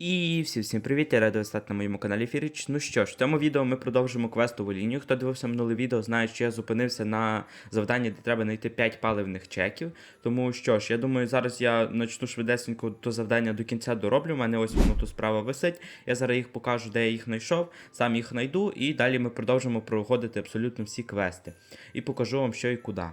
І всім всім привіт, я радий стати на моєму каналі Фіріч. Ну що ж, в цьому відео ми продовжимо квестову лінію. Хто дивився минуле відео, знає, що я зупинився на завданні, де треба знайти 5 паливних чеків. Тому що ж, я думаю, зараз я почну швидесенько то завдання до кінця дороблю. У мене ось воно тут справа висить. Я зараз їх покажу, де я їх знайшов, сам їх знайду, і далі ми продовжимо проходити абсолютно всі квести. І покажу вам, що і куди.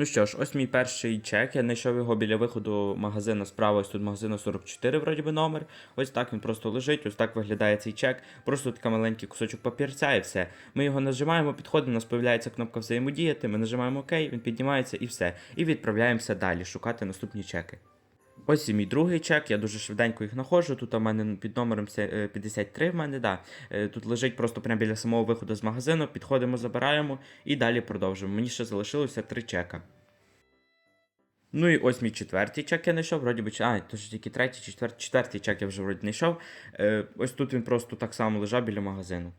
Ну що ж, ось мій перший чек. Я знайшов його біля виходу магазину справа. Ось тут магазину 44, вроді би номер. Ось так він просто лежить, ось так виглядає цей чек. Просто така маленький кусочок папірця і все. Ми його нажимаємо, підходимо, у нас з'являється кнопка взаємодіяти. Ми нажимаємо ОК, він піднімається і все. І відправляємося далі шукати наступні чеки. Ось і мій другий чек, я дуже швиденько їх знаходжу. Тут у мене під номером е, 53 в мене, да. Е, Тут лежить просто прямо біля самого виходу з магазину. Підходимо, забираємо і далі продовжуємо. Мені ще залишилося три чека. Ну і ось мій четвертий чек я знайшов, вроді би, а, то ж тільки третій, четвертий, четвертий чек я вже вроді знайшов. Е, ось тут він просто так само лежав біля магазину.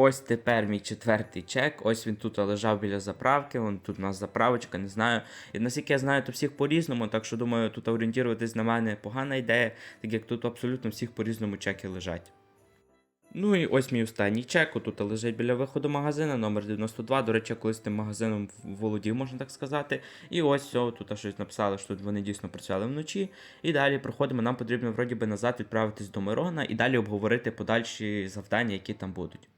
Ось тепер мій четвертий чек. Ось він тут лежав біля заправки. Вон тут у нас заправочка, не знаю. І наскільки я знаю, то всіх по-різному, так що думаю, тут орієнтуватись на мене погана ідея, так як тут абсолютно всіх по-різному чеки лежать. Ну і ось мій останній чек. Тут лежить біля виходу магазину, номер 92. До речі, колись тим магазином володів, можна так сказати. І ось все, тут щось написали, що тут вони дійсно працювали вночі. І далі проходимо. Нам потрібно вроді би назад відправитись до Мирона і далі обговорити подальші завдання, які там будуть.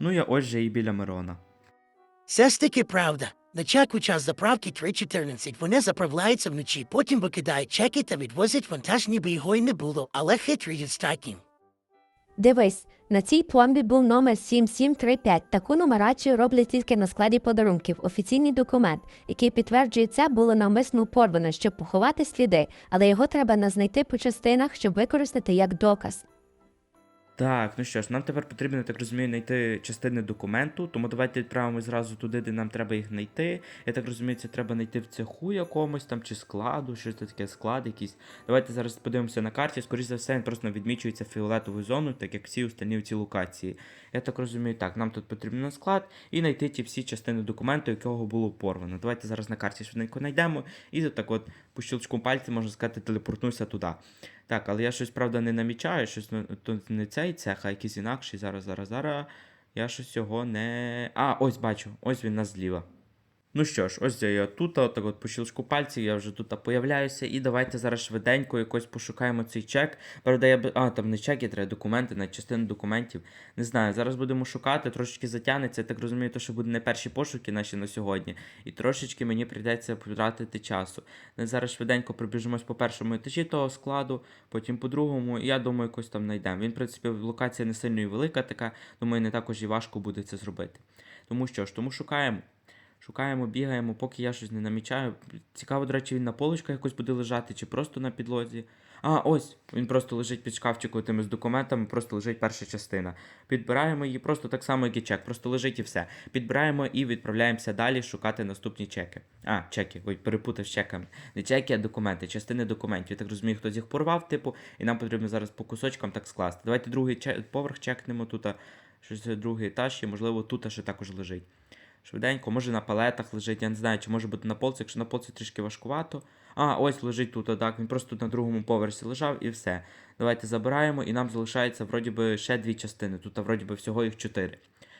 Ну я ось же і біля Мирона. Все ж таки правда. На чеку час заправки 3.14. Вони заправляються вночі, потім викидають чеки та відвозять вантаж, ніби його й не було, але хитрі з таким. Дивись, на цій пломбі був номер 7735. Таку нумерацію роблять тільки на складі подарунків. Офіційний документ, який підтверджує це, було навмисно порвано, щоб поховати сліди, але його треба не знайти по частинах, щоб використати як доказ. Так, ну що ж, нам тепер потрібно, так розумію, знайти частини документу, тому давайте відправимо зразу туди, де нам треба їх знайти. Я так розумію, це треба знайти в цеху якомусь там чи складу, що це таке склад якийсь. Давайте зараз подивимося на карті. Скоріше за все, він просто відмічується фіолетовою зоною, так як всі остальні ці локації. Я так розумію, так, нам тут потрібно на склад і знайти ті всі частини документу, якого було порвано. Давайте зараз на карті швиденько знайдемо і так от по щелчку пальця, можна сказати, телепортнуся туди. Так, але я щось, правда, не намічаю, щось ну, то не цей цех, а якийсь інакший. Зараз, зараз, зараз. Я щось цього не. А, ось бачу, ось він нас зліва. Ну що ж, ось я тут, так от по щелчку пальців, я вже тут появляюся. І давайте зараз швиденько якось пошукаємо цей чек. Правда, я б. А, там не чеки, треба документи, на частину документів. Не знаю, зараз будемо шукати, трошечки затягнеться. Я так розумію, то що буде не перші пошуки наші на сьогодні. І трошечки мені прийдеться потратити часу. Ми зараз швиденько пробіжимось по першому етажі того складу, потім по другому, і я думаю, якось там знайдемо. Він, в принципі, локація не сильно і велика така, думаю, не також і важко буде це зробити. Тому що ж, тому шукаємо. Шукаємо, бігаємо, поки я щось не намічаю. Цікаво, до речі, він на полочках якось буде лежати, чи просто на підлозі. А, ось, він просто лежить під шкафчиком тими з документами, просто лежить перша частина. Підбираємо її просто так само, як і чек, просто лежить і все. Підбираємо і відправляємося далі шукати наступні чеки. А, чеки, ой, перепутав з чеками. Не чеки, а документи, частини документів. Я так розумію, хтось їх порвав, типу, і нам потрібно зараз по кусочкам так скласти. Давайте другий чек, поверх чекнемо тут, щось другий етаж, і можливо тут ще також лежить. Швиденько, може на палетах лежить, я не знаю, чи може бути на полці, якщо на полці трішки важкувато. А, ось лежить тут, так, він просто тут на другому поверсі лежав і все. Давайте забираємо, і нам залишається вроді би ще дві частини. Тут вроді би всього їх чотири,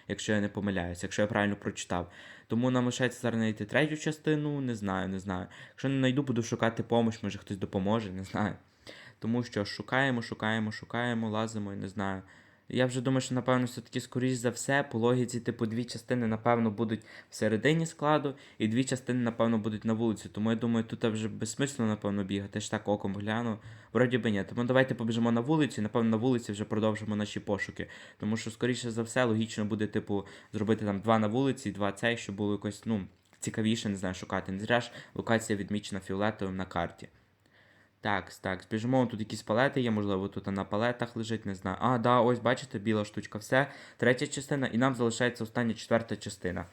якщо я не помиляюсь, якщо я правильно прочитав. Тому нам лишається зараз знайти третю частину, не знаю, не знаю. Якщо не знайду, буду шукати допомогу, може хтось допоможе, не знаю. Тому що шукаємо, шукаємо, шукаємо, лазимо і не знаю. Я вже думаю, що напевно все-таки, скоріш за все, по логіці, типу, дві частини, напевно, будуть всередині складу, і дві частини, напевно, будуть на вулиці. Тому я думаю, тут вже безсмислено, напевно, бігати. Ж так оком гляну. Вроді би ні. Тому давайте побіжимо на вулицю, і напевно на вулиці вже продовжимо наші пошуки. Тому що, скоріше за все, логічно буде, типу, зробити там два на вулиці, два цей, щоб було якось, ну, цікавіше, не знаю, шукати. Не зря ж локація відмічена фіолетовим на карті. Так, так, збіжимо, тут якісь палети є, можливо, тут на палетах лежить, не знаю. А, да, ось бачите, біла штучка, все. Третя частина, і нам залишається остання четверта частина.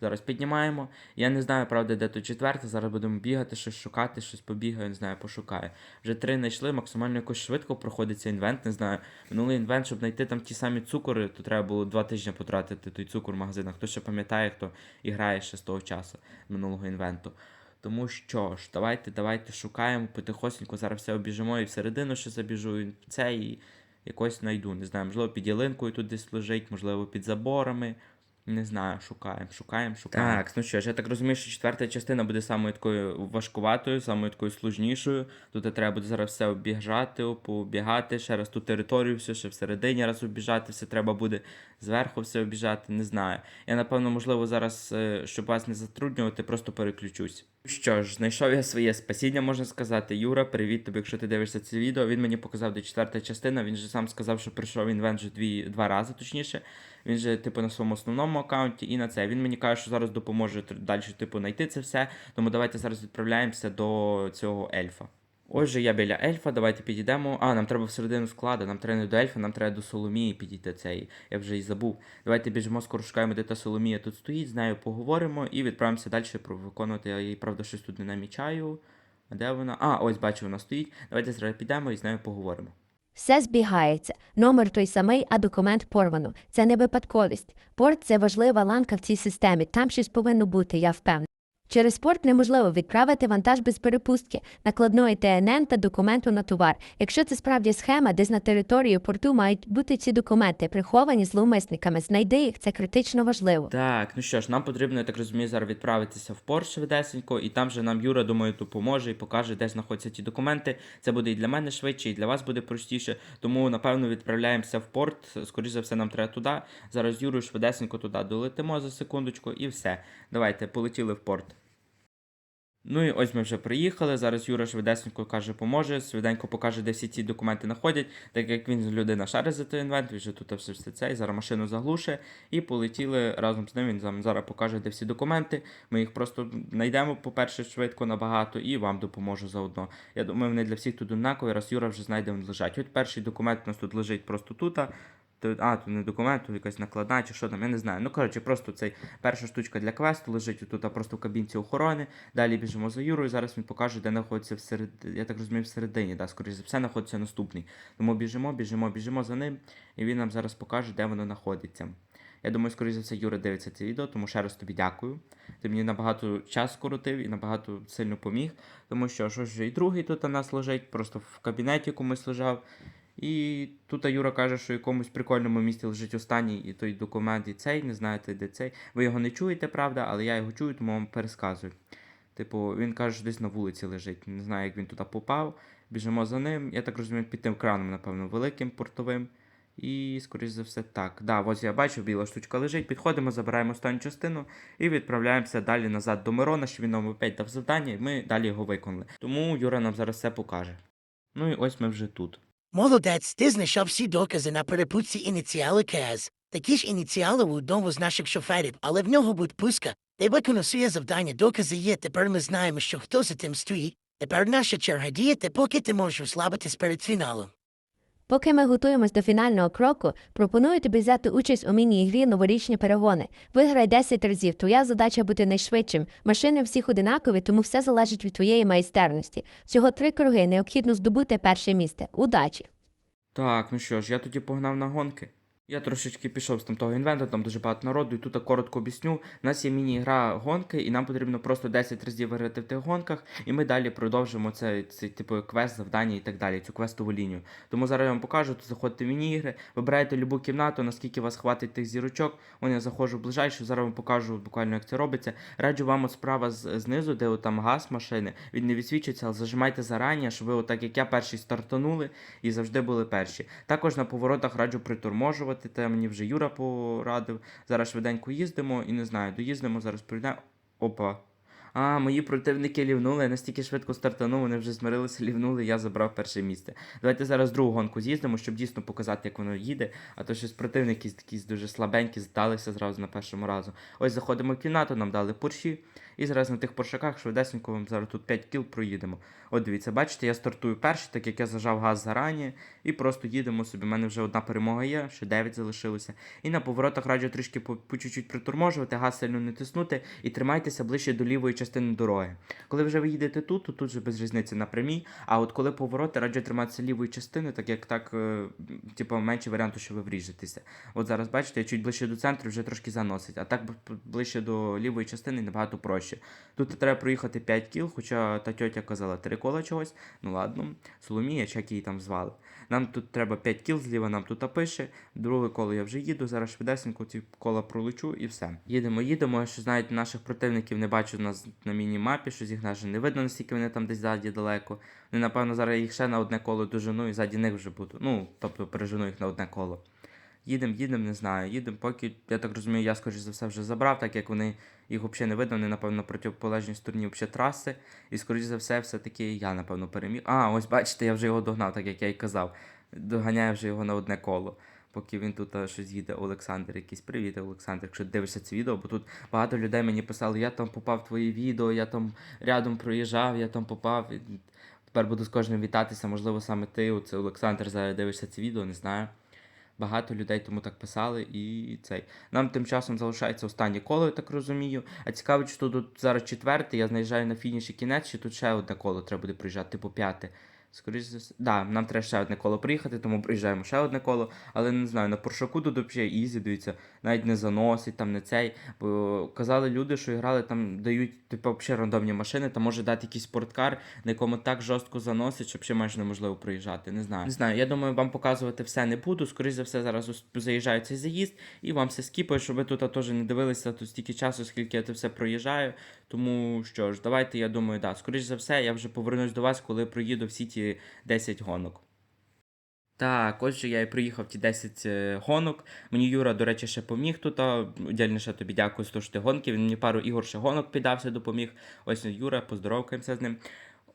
Зараз піднімаємо. Я не знаю, правда, де тут четверта. Зараз будемо бігати, щось шукати, щось побігаю, не знаю, пошукаю. Вже три знайшли, максимально якось швидко проходить цей інвент, не знаю. Минулий інвент, щоб знайти там ті самі цукори, то треба було два тижні потратити той цукор в магазинах. Хто ще пам'ятає, хто і грає ще з того часу минулого інвенту. Тому що ж, давайте, давайте шукаємо потихосеньку, зараз все обіжимо і всередину ще забіжу, і це і якось знайду. Не знаю, можливо, під ялинкою тут десь лежить, можливо, під заборами. Не знаю, шукаємо, шукаємо, шукаємо. Так, ну що ж, я так розумію, що четверта частина буде самою такою важкуватою, самою такою сложнішою. Тут треба буде зараз все обіжати, пообігати, ще раз ту територію, все ще всередині раз обіжати, все треба буде зверху все обіжати, не знаю. Я, напевно, можливо, зараз, е, щоб вас не затруднювати, просто переключусь. Що ж, знайшов я своє спасіння, можна сказати. Юра, привіт тобі, якщо ти дивишся це відео. Він мені показав, де четверта частина. Він же сам сказав, що прийшов інвент вже дві, два рази, точніше. Він же, типу, на своєму основному аккаунті і на це. Він мені каже, що зараз допоможе далі, типу, знайти це все. Тому давайте зараз відправляємося до цього ельфа. Ось же я біля ельфа, давайте підійдемо. А, нам треба всередину складу, нам треба не до ельфа, нам треба до Соломії підійти цей. Я вже і забув. Давайте біжимо, скоро шукаємо, де та Соломія тут стоїть, з нею поговоримо і відправимося далі виконувати. Я їй, правда, щось тут не намічаю. А де вона? А, ось бачу, вона стоїть. Давайте зараз підемо і з нею поговоримо. Все збігається. Номер той самий, а документ порвано. Це не випадковість. Порт це важлива ланка в цій системі. Там щось повинно бути, я впевнена. Через порт неможливо відправити вантаж без перепустки, накладної ТНН та документу на товар. Якщо це справді схема, десь на території порту мають бути ці документи, приховані зловмисниками. Знайди їх, це критично важливо. Так, ну що ж, нам потрібно, я так розумію, зараз відправитися в порт швидесенько, і там же нам Юра, думаю, допоможе і покаже, де знаходяться ті документи. Це буде і для мене швидше, і для вас буде простіше. Тому, напевно, відправляємося в порт. Скоріше за все, нам треба туди. Зараз Юрою швидесенько туди долетимо за секундочку, і все. Давайте, полетіли в порт. Ну і ось ми вже приїхали. Зараз Юра швидесенько каже, поможе, швиденько покаже, де всі ці документи знаходять, так як він людина шарить за той інвент, він вже тут все, все це, і зараз машину заглушить, і полетіли разом з ним. Він зараз покаже, де всі документи. Ми їх просто знайдемо, по-перше, швидко набагато, і вам допоможу заодно. Я думаю, вони для всіх тут однакові, раз Юра вже знайде, вони лежать. От перший документ у нас тут лежить просто тут. То, а, тут не документ, тут якась накладна чи що там, я не знаю. Ну, коротше, просто цей перша штучка для квесту лежить тут, а просто в кабінці охорони. Далі біжимо за Юрою. Зараз він покаже, де знаходиться всеред... я так розумію, всередині, да, скоріше за все, знаходиться наступний. Тому біжимо, біжимо, біжимо за ним, і він нам зараз покаже, де воно знаходиться. Я думаю, скоріше за все, Юра дивиться це відео, тому ще раз тобі дякую. Ти мені набагато час скоротив і набагато сильно поміг. Тому що що ж і другий тут у нас лежить, просто в кабінеті комусь лежав. І тут Юра каже, що в якомусь прикольному місці лежить останній і той документ, і цей, не знаєте, де цей. Ви його не чуєте, правда, але я його чую, тому вам пересказую. Типу, він каже, що десь на вулиці лежить. Не знаю, як він туди попав. Біжимо за ним. Я так розумію, під тим краном, напевно, великим портовим. І, скоріш за все, так. Да, ось я бачу, біла штучка лежить. Підходимо, забираємо останню частину і відправляємося далі назад до Мирона, що він нам опять дав завдання, і ми далі його виконали. Тому Юра нам зараз все покаже. Ну і ось ми вже тут. Молодець, ти знайшов всі докази на перепутці ініціали КС. Такі ж ініціали у одному з наших шоферів, але в нього будь пуска. Ти виконав своє завдання, докази є, тепер ми знаємо, що хто за тим стоїть. Тепер наша черга діяти, поки ти можеш розслабитись перед фіналом. Поки ми готуємось до фінального кроку, пропоную тобі взяти участь у міні-ігрі новорічні перегони. Виграй 10 разів. Твоя задача бути найшвидшим. Машини всіх одинакові, тому все залежить від твоєї майстерності. Всього три круги необхідно здобути перше місце. Удачі! Так, ну що ж, я тоді погнав на гонки. Я трошечки пішов з там того інвенту, там дуже багато народу, і тут я коротко об'ясню. У нас є міні-гра гонки, і нам потрібно просто 10 разів виграти в тих гонках, і ми далі продовжимо це, це типу квест, завдання і так далі, цю квестову лінію. Тому зараз я вам покажу, тут заходите в міні-ігри, вибираєте любу кімнату, наскільки вас хватить тих зірочок. Вон я заходжу в ближайшу, зараз вам покажу буквально, як це робиться. Раджу вам от справа знизу, де от там газ машини, він не відсвічується, але зажимайте зарані, щоб ви, отак як я, перші стартанули і завжди були перші. Також на поворотах раджу приторможувати, те мені вже Юра порадив. Зараз швиденько їздимо і не знаю, доїздимо, зараз прийдемо. Опа. А, мої противники лівнули, настільки швидко стартанув, вони вже змирилися, лівнули, я забрав перше місце. Давайте зараз другу гонку з'їздимо, щоб дійсно показати, як воно їде. А то щось противники якісь дуже слабенькі, здалися зразу на першому разу. Ось заходимо в кімнату, нам дали порші. І зараз на тих поршаках швидесенько вам зараз тут 5 кіл проїдемо. От дивіться, бачите, я стартую перший, так як я зажав газ зарані, і просто їдемо собі. У мене вже одна перемога є, ще 9 залишилося. І на поворотах раджу трішки по, чуть-чуть приторможувати, газ сильно не тиснути і тримайтеся ближче до лівої частини дороги. Коли вже ви їдете тут, то тут же без різниці на прямій. А от коли повороти, раджу триматися лівої частини, так як так, е, типу, менше варіанту, що ви вріжетеся. От зараз бачите, я чуть ближче до центру вже трошки заносить, а так ближче до лівої частини набагато проще. Гроші. Тут треба проїхати 5 кіл, хоча та тьотя казала 3 кола чогось. Ну ладно, Соломія, чи як її там звали. Нам тут треба 5 кіл, зліва нам тут пише. Друге коло я вже їду, зараз швидесенько ці кола пролечу і все. Їдемо, їдемо. Що знаєте, наших противників не бачу нас на міні-мапі, щось їх навіть не видно, наскільки вони там десь ззаді далеко. Вони, напевно, зараз їх ще на одне коло дожену і ззаді них вже буду. Ну, тобто пережену їх на одне коло. Їдемо, їдемо, не знаю. Їдемо, поки, я так розумію, я, скоріш за все, вже забрав, так як вони їх взагалі не видно, вони, напевно, на протиполежній стороні взагалі траси. І, скоріш за все, все-таки я, напевно, переміг. А, ось бачите, я вже його догнав, так як я й казав. Доганяю вже його на одне коло. Поки він тут щось їде, Олександр, якийсь привіт, Олександр, якщо дивишся це відео, бо тут багато людей мені писали, я там попав в твоє відео, я там рядом проїжджав, я там попав. Тепер буду з кожним вітатися, можливо, саме ти, оце Олександр, зараз дивишся це відео, не знаю. Багато людей тому так писали і цей. Нам тим часом залишається останнє коло, я так розумію. А цікаво, чи тут зараз четверте, я наїжджаю на фініш і кінець, чи тут ще одне коло треба буде проїжджати, типу п'яте. Скоріше. Да, нам треба ще одне коло приїхати, тому приїжджаємо ще одне коло. Але не знаю, на Поршаку тут взагалі ізі, дивіться, навіть не заносить, там не цей. Бо казали люди, що грали, там дають типу взагалі рандомні машини, там може дати якийсь спорткар, на якому так жорстко заносить, що взагалі майже неможливо проїжджати. Не знаю. Не знаю. Я думаю, вам показувати все не буду. Скоріше за все, зараз заїжджаю цей заїзд і вам все скіпаю, щоб ви тут теж не дивилися тут стільки часу, скільки я це все проїжджаю. Тому що ж, давайте, я думаю, да. скоріш за все, я вже повернусь до вас, коли проїду всі ті 10 гонок. Так, отже, я і приїхав ті 10 е, гонок. Мені Юра, до речі, ще поміг тут. а, Дільніше тобі дякую що ти гонки. Він мені пару ігор ще гонок піддався, допоміг. Ось Юра, поздоровкаємося з ним.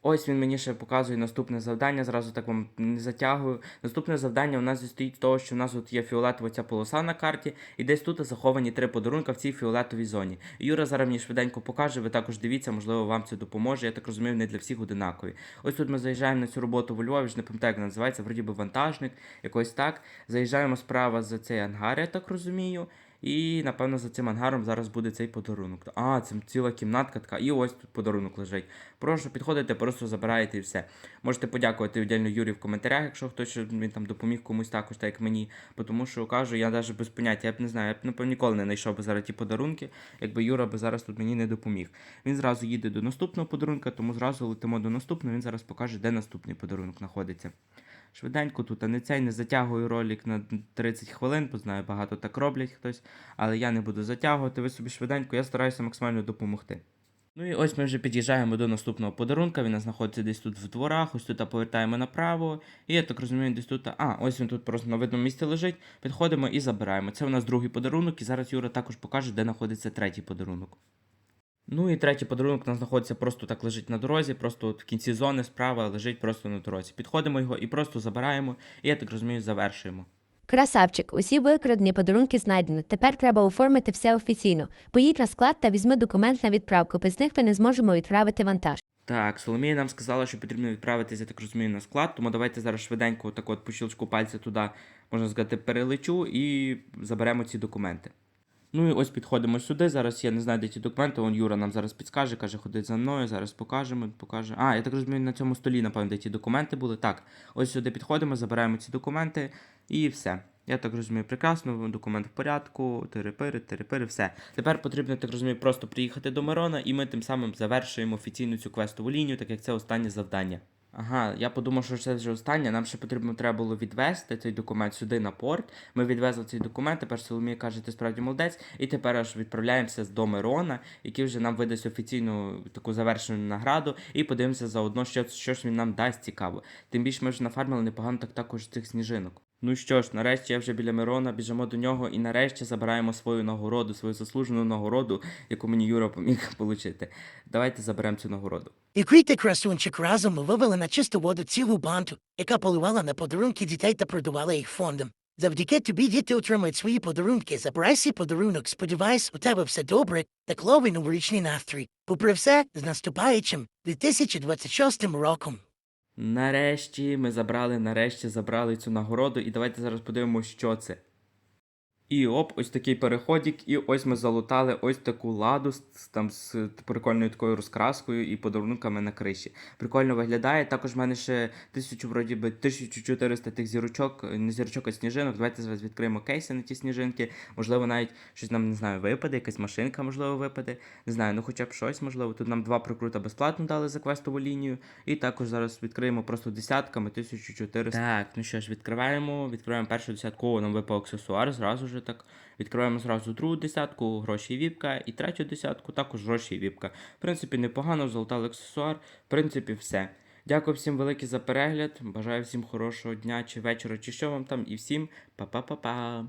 Ось він мені ще показує наступне завдання. Зразу так вам не затягую. Наступне завдання у нас стоїть з того, що у нас тут є фіолетова ця полоса на карті, і десь тут заховані три подарунка в цій фіолетовій зоні. Юра зараз мені швиденько покаже. Ви також дивіться, можливо, вам це допоможе. Я так розумію, не для всіх одинакові. Ось тут ми заїжджаємо на цю роботу в Львові, ж не пам'ятаю, як називається, вроді би вантажник, якось так. Заїжджаємо справа за цей ангар, я так розумію. І, напевно, за цим ангаром зараз буде цей подарунок. А, це ціла кімнатка така, і ось тут подарунок лежить. Прошу, підходите, просто забираєте і все. Можете подякувати віддільно Юрі в коментарях, якщо хтось він там допоміг комусь також, так як мені. Тому що кажу, я навіть без поняття, я б не знаю, я б напевно ніколи не знайшов би зараз ті подарунки, якби Юра би зараз тут мені не допоміг. Він зразу їде до наступного подарунка, тому зразу летимо до наступного. Він зараз покаже, де наступний подарунок знаходиться. Швиденько тут, а не цей не затягую ролик на 30 хвилин, бо знаю, багато так роблять хтось, але я не буду затягувати. Ви собі швиденько, я стараюся максимально допомогти. Ну і ось ми вже під'їжджаємо до наступного подарунка. Він знаходиться десь тут в дворах, ось тут повертаємо направо. І я так розумію, десь тут. А, ось він тут просто на видному місці лежить. Підходимо і забираємо. Це у нас другий подарунок, і зараз Юра також покаже, де знаходиться третій подарунок. Ну і третій подарунок у нас знаходиться просто так лежить на дорозі, просто от в кінці зони справа лежить просто на дорозі. Підходимо його і просто забираємо, і я так розумію, завершуємо. Красавчик, усі викрадені подарунки знайдено. Тепер треба оформити все офіційно. Поїдь на склад та візьми документ на відправку. Без них ми не зможемо відправити вантаж. Так, Соломія нам сказала, що потрібно відправитися, я так розумію, на склад, тому давайте зараз швиденько, так от по щелчку пальця туди, можна сказати, перелечу і заберемо ці документи. Ну і ось підходимо сюди. Зараз я не знаю, де ті документи. Вон Юра нам зараз підскаже, каже, ходить за мною, зараз покажемо, покаже. А, я так розумію, на цьому столі, напевно, де ті документи були. Так, ось сюди підходимо, забираємо ці документи і все. Я так розумію, прекрасно, документ в порядку, терепири, терепири, все. Тепер потрібно, так розумію, просто приїхати до Мирона, і ми тим самим завершуємо офіційну цю квестову лінію, так як це останнє завдання. Ага, я подумав, що це вже останнє. Нам ще потрібно треба було відвести цей документ сюди на порт. Ми відвезли цей документ. Тепер Соломія каже, ти справді молодець, і тепер аж відправляємося до Мирона, який вже нам видасть офіційну таку завершену награду, і подивимося заодно, що, що ж він нам дасть цікаво. Тим більше ми вже нафармили непогано так також цих сніжинок. Ну що ж, нарешті я вже біля Мирона, біжимо до нього і нарешті забираємо свою нагороду, свою заслужену нагороду, яку мені Юра поміг отримати. Давайте заберемо цю нагороду. І крійте красунчик разом вивели на чисту воду цілу банту, яка поливала на подарунки дітей та продавала їх фондом. Завдяки тобі діти отримують свої подарунки. Забирай подарунок, сподіваюсь, у тебе все добре та кловий новорічний настрій. Попри все, з наступаючим 2026 роком. Нарешті ми забрали, нарешті забрали цю нагороду, і давайте зараз подивимося, що це. І оп, ось такий переходик, і ось ми залутали ось таку ладу з, там з прикольною такою розкраскою і подарунками на криші. Прикольно виглядає. Також в мене ще тисячу, вроді би, 1400 тих зірочок, не зірочок, а сніжинок. Давайте зараз відкриємо кейси на ті сніжинки. Можливо, навіть щось нам не знаю, випаде, якась машинка, можливо, випаде. Не знаю, ну хоча б щось, можливо. Тут нам два прокрута безплатно дали за квестову лінію. І також зараз відкриємо просто десятками 1400. Так, ну що ж, відкриваємо. Відкриваємо першу десятку, нам випав аксесуар, зразу ж так. Відкриваємо зразу другу десятку, гроші віпка, і третю десятку, також гроші віпка. В принципі, непогано, золота аксесуар. В принципі, все. Дякую всім велике за перегляд. Бажаю всім хорошого дня чи вечора, чи що вам там, і всім па-па-па-па.